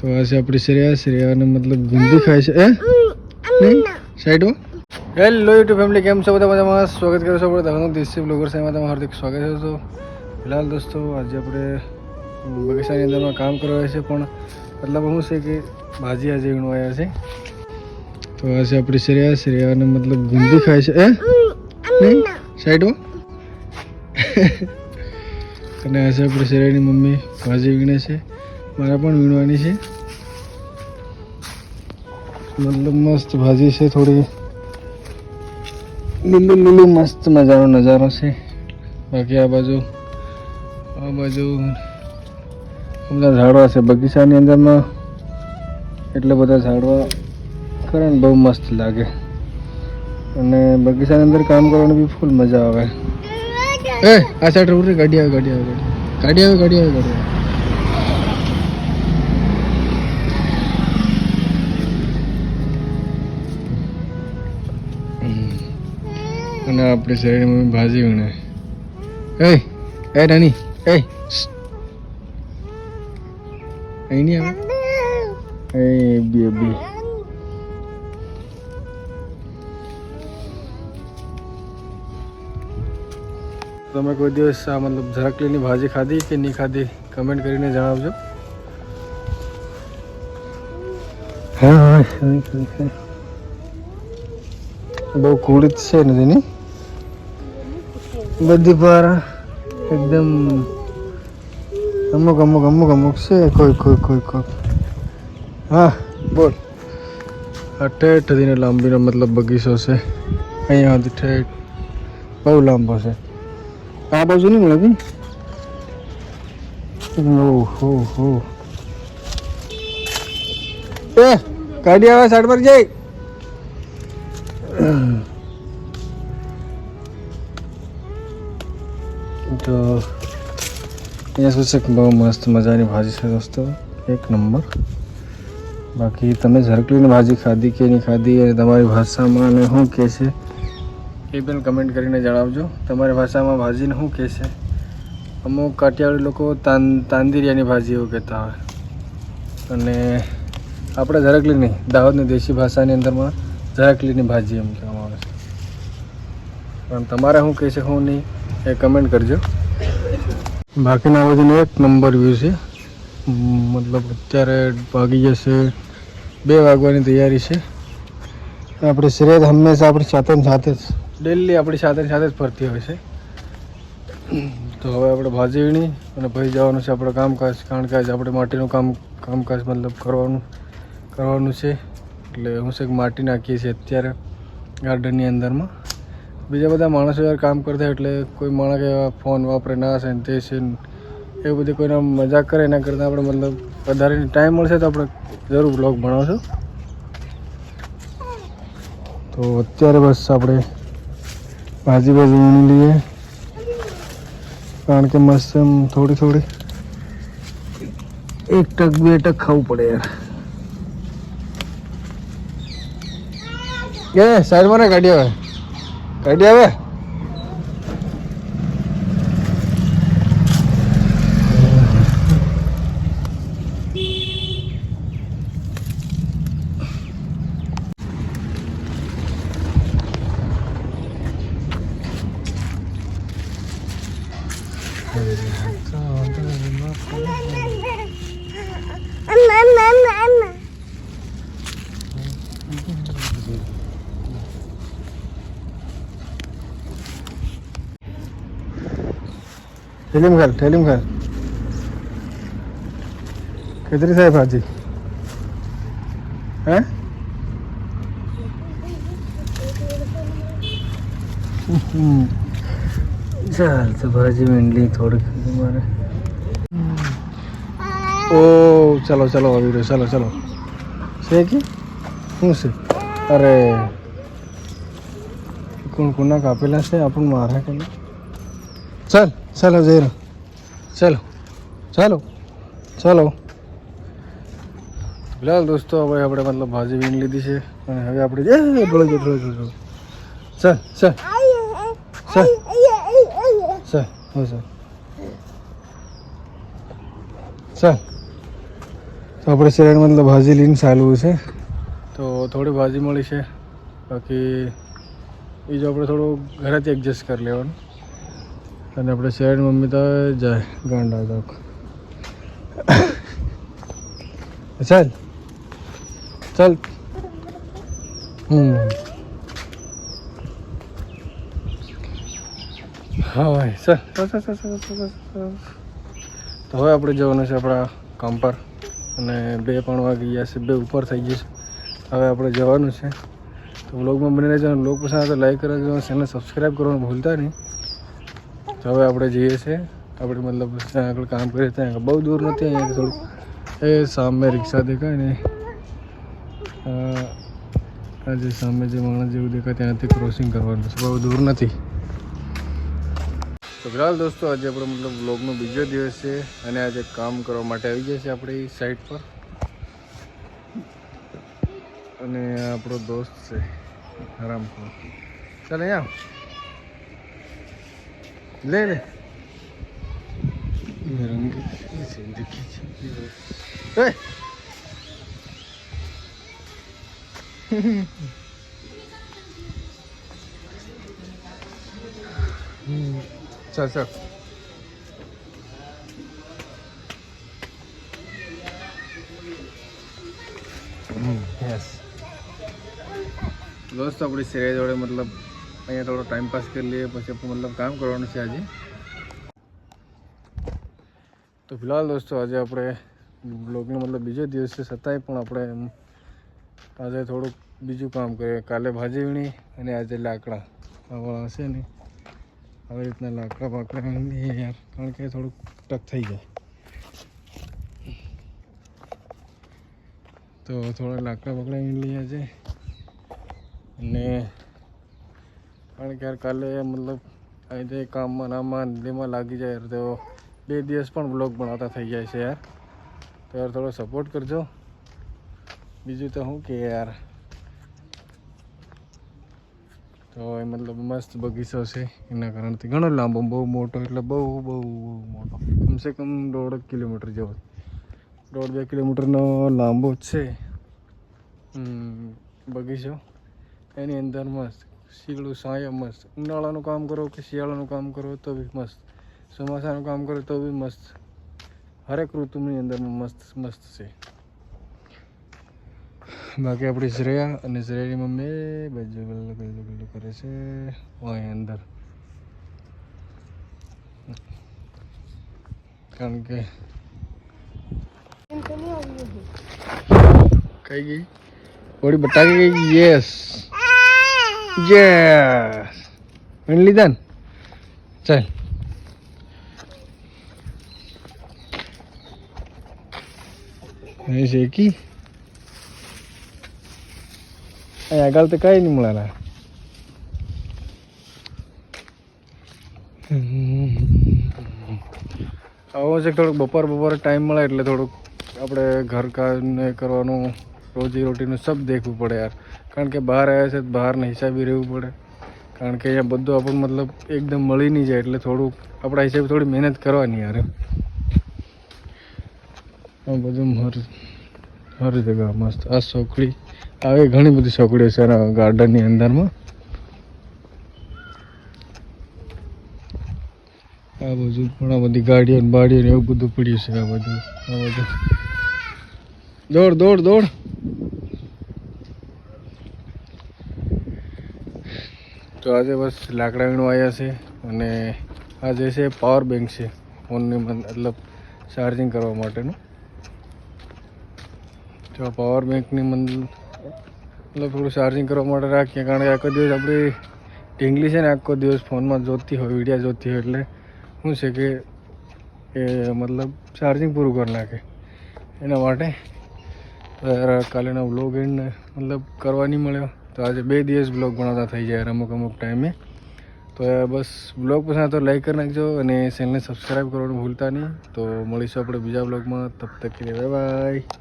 તો આ છે આપણી શ્રેયા શ્રેયાને મતલબ ગુંદી ખાય છે. એ નહીં? સાઈડમાં? હેલો યુટ્યુબ ફેમિલી કેમ છો? બધા મજામાં? સ્વાગત કરું છું આપણે દહનું દેશી બ્લોગર્સ એમાં તમારું હાર્દિક સ્વાગત છે તો ફિલહાલ દોસ્તો આજે આપણે બગીચાની અંદરમાં કામ કરવા છે પણ મતલબ શું છે કે ભાજી આજે વીણવા આવ્યા છે. તો આ છે આપણી શ્રેયા શ્રેયાને મતલબ ગુંદી ખાય છે. એ નહીં? સાઈડમાં? અને આ છે આપણી શ્રેયાની મમ્મી ભાજી વીણે છે. મારે પણ વીણવાની છે. મતલબ મસ્ત ભાજી છે થોડી. લીલું લીલું મસ્ત મજાનો નજારો છે. બાકી આ બાજુ આ બાજુ બધા ઝાડવા છે. બગીચાની અંદરમાં એટલે બધા ઝાડવા કરે ને બહુ મસ્ત લાગે. અને બગીચાની અંદર કામ કરવાની બી ફૂલ મજા આવે. એ આ સાઈડ ઉતરી ગાડી આવે ગાડી આવે ગાડી આવે ગાડી આવે ગાડી આવે. અને આપણે શરીરમાં ભાજી વીણે એ એ નાની, એ અહીં નહીં આવે? એ બી બી. તમે કોઈ દિવસ આ મતલબ ઝરકલીની ભાજી ખાધી કે નહીં ખાધી કમેન્ટ કરીને જણાવજો. હા હા બહુ કુળિત છે ને તેની બધી પર એકદમ અમુક અમુક અમુક અમુક છે, કોઈ કોઈ કોઈ કોઈ. હા, બોલ. આ ઠેઠ થઈને લાંબીનો મતલબ બગીચો છે. અહીંયા સુધી ઠેઠ બહુ લાંબો છે. આ બાજુ નહીં મળે ઓહો, હો. એ, ગાડી આવે સાઈડ પર જાય તો અહીંયા શું છે કે બહુ મસ્ત મજાની ભાજી છે દોસ્તો એક નંબર બાકી તમે ઝરકલીની ભાજી ખાધી કે નહીં ખાધી અને તમારી ભાષામાં અને શું કહે છે એ પણ કમેન્ટ કરીને જણાવજો તમારી ભાષામાં ભાજીને શું કહે છે અમુક કાઠિયાવાડી લોકો તાન તાંદિરિયાની ભાજી એવું કહેતા હોય અને આપણે ઝરકલીની દાહોદની દેશી ભાષાની અંદરમાં ઝરકલીની ભાજી એમ કહેવામાં આવે છે પણ તમારે શું કહે છે શું નહીં, એ કમેન્ટ કરજો. બાકીના વજન એક નંબર વ્યૂ છે. મતલબ અત્યારે ભાગી જશે. બે વાગવાની તૈયારી છે. આપણી શ્રેય હંમેશા આપણી સાથે સાથે જ ડેલી આપણી સાથે સાથે જ ફરતી હોય છે. તો હવે આપણે ભાજી અને ભાઈ જવાનું છે આપણે કામકાજ, કારણ કે આજે આપણે માટીનું કામ, કામકાજ મતલબ કરવાનું કરવાનું છે. એટલે હું છે માટી નાખીએ છીએ અત્યારે ગાર્ડનની અંદરમાં. બીજા બધા માણસો યાર કામ કરતા એટલે કોઈ માણસ કે ફોન વાપરે, ના છે ને તે છે એવું બધી કોઈને મજાક કરે એના કરતાં આપણે મતલબ વધારે ટાઈમ મળશે તો આપણે જરૂર બ્લોગ ભણાવશું તો અત્યારે બસ આપણે ભાજી ભાજી વીણી લઈએ. કારણ કે મસ્ત એમ થોડી થોડી એક ટક, બે ટક ખાવું પડે યાર. એ, સાઈડમાં ને ગાડી આવે ગાડી આવે થેલીમ ઘાલ થેલીમ ઘાલ કેટલી થાય ભાજી હે હમ. ચાલ તો ભાજી મીંડલી થોડીક મારે ઓ ચાલો ચાલો આવી રહ્યો ચાલો ચાલો છે કે શું છે અરે કોણ કોના કાપેલા છે આપણને મારા કે ચાલ ચાલો જઈ રહ્યો ચાલો ચાલો ચાલો ફિલહાલ દોસ્તો હવે આપણે મતલબ ભાજી વીણ લીધી છે અને હવે આપણે. ચાલ ચાલ ચાલ ચાલ હો ચાલ ચાલ તો આપણે શેરણ મતલબ ભાજી લઈને ચાલવું છે તો થોડી ભાજી મળી છે બાકી બીજું આપણે થોડું ઘરેથી એડજસ્ટ કરી લેવાનું અને આપણે શહેર મમ્મી તો જાય ગાંડા તો. ચાલ. ચાલ. હમ. હા ભાઈ તો હવે આપણે જવાનું છે આપણા કામ પર. અને બે પણ વાગી ગયા છે, બે ઉપર થઈ ગયા છે. હવે આપણે જવાનું છે. તો બ્લોગમાં બની રહેજો બ્લોગ પસંદ આવે તો લાઈક કરજો ચેનલ સબસ્ક્રાઈબ કરવાનું ભૂલતા નહીં. તો હવે આપણે જઈએ છીએ આપણે મતલબ ત્યાં આગળ કામ કરીએ, ત્યાં આગળ બહુ દૂર નથી, અહીંયા થોડુંક. એ સામે રિક્ષા દેખાય ને. આ આ જે સામે જે માણસ જેવું દેખાય ત્યાંથી ક્રોસિંગ કરવાનું છે. બહુ દૂર નથી. તો ફિલહાલ દોસ્તો, આજે આપણો મતલબ વ્લોગનો બીજો દિવસ છે અને આજે કામ કરવા માટે આવી ગયા છે આપણે સાઈડ પર. અને આપણો દોસ્ત છે આરામખોર ચાલ અહીંયા આવ. લે લે રંગી જિંદગી છે એ! ચાલ ચાલ યસ દોસ્ત આપણી સિરાઈ જોડે મતલબ અહીંયા થોડો ટાઈમ પાસ કરી લઈએ, પછી આપણે મતલબ કામ કરવાનું છે આજે. તો ફિલહાલ દોસ્તો, આજે આપણે બ્લોગનો મતલબ બીજો દિવસ છે, છતાંય પણ આપણે આજે થોડુંક બીજું કામ કરીએ. કાલે ભાજી વીણી અને આજે લાકડા. આવા હશે ને આવી રીતના લાકડા બાકડા વીણીએ યાર, કારણ કે થોડુંક ટક થઈ જાય. તો થોડા લાકડા બાકડા વીણી લઈએ આજે. અને કારણ કે યાર કાલે મતલબ અહીંથી કામમાં નામાં લીમાં લાગી જાય તો બે દિવસ પણ બ્લોગ બનાવતા થઈ જાય છે યાર. તો યાર થોડો સપોર્ટ કરજો. બીજું તો શું કે યાર. તો એ મતલબ મસ્ત બગીચો છે, એના કારણથી ઘણો લાંબો, બહુ મોટો એટલે બહુ બહુ બહુ મોટો. કમસે કમ દોઢ કિલોમીટર જેવો. દોઢ બે કિલોમીટરનો લાંબો છે બગીચો. એની અંદર મસ્ત શીગડું સાયા મસ્ત. ઉનાળાનું કામ કરો કે શિયાળાનું કામ કરો તો બી મસ્ત. ચોમાસાનું કામ કરો તો બી મસ્ત. હરેક ઋતુની અંદર મસ્ત મસ્ત છે. બાકી આપણી શ્રેયા અને શ્રેયાની મમ્મી બધું ગલ્લું ગલ્લું ગલ્લું કરે છે અહીં અંદર. કારણ કે કઈ ગઈ? થોડી બટાકી ગઈ? યસ યસ મેં લીધા ને ચાલ શેકી આગળ તો કઈ નહીં મળે આવો છે થોડુંક બપોર બપોર ટાઈમ મળે એટલે થોડુંક આપણે ઘર કામને કરવાનું રોજી રોટીનું સબ દેખવું પડે યાર. કારણ કે બહાર આવ્યા છે બહારના હિસાબે રહેવું પડે. કારણ કે અહીંયા બધું આપણને મતલબ એકદમ મળી નહીં જાય એટલે થોડુંક આપણા હિસાબે થોડી મહેનત કરવાની યાર. આ બધું હર હર જગા મસ્ત. આ સોકડી આવી ઘણી બધી સોકડીઓ છે ગાર્ડનની અંદરમાં. આ બધું ઘણા બધી ગાડીઓ બાડીઓ એવું બધું પડ્યું છે આ બધું. આ બધું. દોડ દોડ દોડ. તો આજે બસ લાકડા વીણવા આવ્યા છે અને આ જે છે પાવર બેંક છે ફોનની મતલબ ચાર્જિંગ કરવા માટેનું. તો પાવર બેંકની મતલબ થોડું ચાર્જિંગ કરવા માટે રાખીએ, કારણ કે આખો દિવસ આપણી ઢીંગલી છે ને, આખો દિવસ ફોનમાં જોતી હોય, વિડીયા જોતી હોય, એટલે શું છે કે એ મતલબ ચાર્જિંગ પૂરું કરી નાખે. એના માટે કાલેના બ્લોગ એન્ડ, મતલબ કરવા નહીં મળ્યો. તો આજે બે દિવસ બ્લોગ બનાવતા થઈ જાય અમુક અમુક ટાઈમે. તો બસ બ્લોગ પસંદ તો લાઈક કરી નાખજો અને ચેનલને સબસ્ક્રાઈબ કરવાનું ભૂલતા નહીં. તો મળીશું આપણે બીજા બ્લોગમાં. તબ તક રહેવાય